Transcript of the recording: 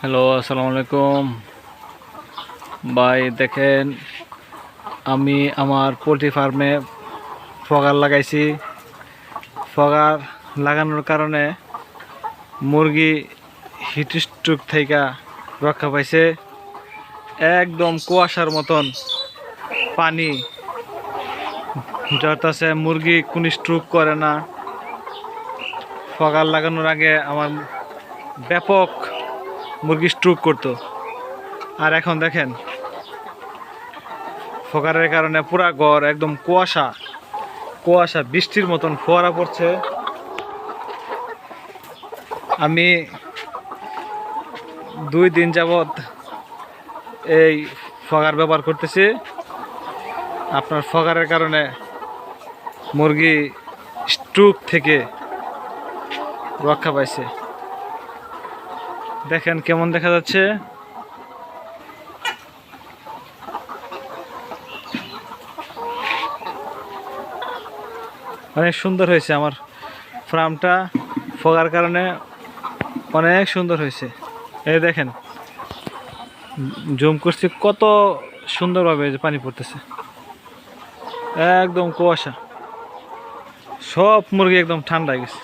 Hello আসসালামু আলাইকুম ভাই, দেখেন, আমি আমার পোলট্রি ফার্মে ফগার লাগাইছি। ফগার লাগানোর কারণে মুরগি হিট স্ট্রোক থেকে রক্ষা পাইছে। একদম কুয়াশার মতন পানি। যাতে মুরগি কোন স্ট্রোক করে না। ফগার লাগানোর আগে আমার ব্যাপক মুরগি স্ট্রোক করতো। আর এখন দেখেন, ফোকারের কারণে পুরা ঘর একদম কুয়াশা কুয়াশা, বৃষ্টির মতন ফোয়ারা পড়ছে। আমি দুই দিন যাবৎ এই ফগার ব্যবহার করতেছি। আপনার ফগারের কারণে মুরগি স্ট্রোক থেকে রক্ষা পাইছে। দেখেন কেমন দেখা যাচ্ছে। অনেক সুন্দর হয়েছে আমার ফার্মটা। ফোগার কারণে অনেক সুন্দর হয়েছে। এই দেখেন, জুম করছি, কত সুন্দরভাবে যে পানি পড়তেছে। একদম কুয়াশা। সব মুরগি একদম ঠান্ডা গেছে।